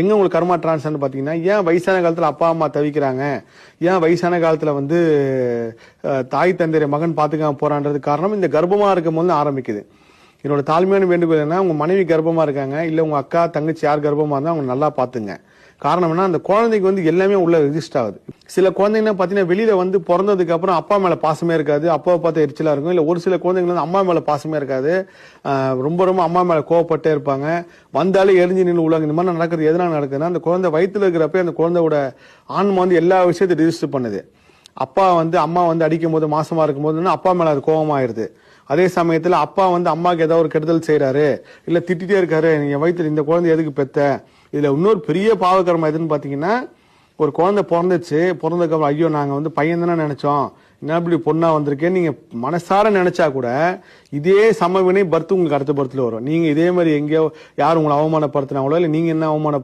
எங்க உங்களுக்கு கர்மா டிரான்ஸ்ஃபர்னு பாத்தீங்கன்னா ஏன் வயசான காலத்துல அப்பா அம்மா தவிக்கிறாங்க? ஏன் வயசான காலத்துல வந்து தாய் தந்தைய மகன் பாத்துக்காம போறான்றது காரணம் இந்த கர்ப்பமா இருக்கும் போது ஆரம்பிக்குது. என்னோட தாழ்மையான வேண்டுகோள் என்ன உங்க மனைவி கர்ப்பமா இருக்காங்க இல்ல உங்க அக்கா தங்கச்சி யார் கர்ப்பமா இருந்தா அவங்க நல்லா பாத்துங்க காரணம் என்ன அந்த குழந்தைக்கு வந்து எல்லாமே உள்ள ரெஜிஸ்டர் ஆகுது. சில குழந்தைங்க பாத்தீங்கன்னா வெளியில வந்து பிறந்ததுக்கு அப்புறம் அப்பா மேல பாசமே இருக்காது. அப்பாவை பார்த்து எரிச்சலா இருக்கும். இல்ல ஒரு சில குழந்தைங்க வந்து அம்மா மேல பாசமே இருக்காது. ரொம்ப ரொம்ப அம்மா மேல கோவப்பட்டே இருப்பாங்க. வந்தாலே எரிஞ்சு நின்று உள்ளாங்க. இந்த மாதிரி நடக்கிறது எதனால நடக்குதுன்னா அந்த குழந்தை வயிற்றுல இருக்கிறப்ப அந்த குழந்தையோட ஆன்மா வந்து எல்லா விஷயத்தையும் ரிஜிஸ்டர் பண்ணுது. அப்பா வந்து அம்மா வந்து அடிக்கும் போது மாசமா இருக்கும் போது அப்பா மேல அது கோபமாயிருது. அதே சமயத்துல அப்பா வந்து அம்மாக்கு ஏதாவது ஒரு கெடுதல் செய்யறாரு இல்ல திட்டிகிட்டே இருக்காரு நீங்க வயிற்று இந்த குழந்தை எதுக்கு பெத்த? இதுல இன்னொரு பெரிய பாவகரமா எதுன்னு பாத்தீங்கன்னா ஒரு குழந்தை பிறந்துச்சு. பிறந்ததுக்கு அப்புறம் ஐயோ நாங்க வந்து பையன் தானே நினைச்சோம். என்ன இப்படி பொண்ணா வந்திருக்கேன் நீங்க மனசார நினைச்சா கூட இதே சமவினை பர்த் உங்களுக்கு அடுத்த பர்த்தில் வரும். நீங்க இதே மாதிரி எங்கேயோ யார் உங்களை அவமானப்படுத்தினாங்களோ இல்ல நீங்க என்ன அவமான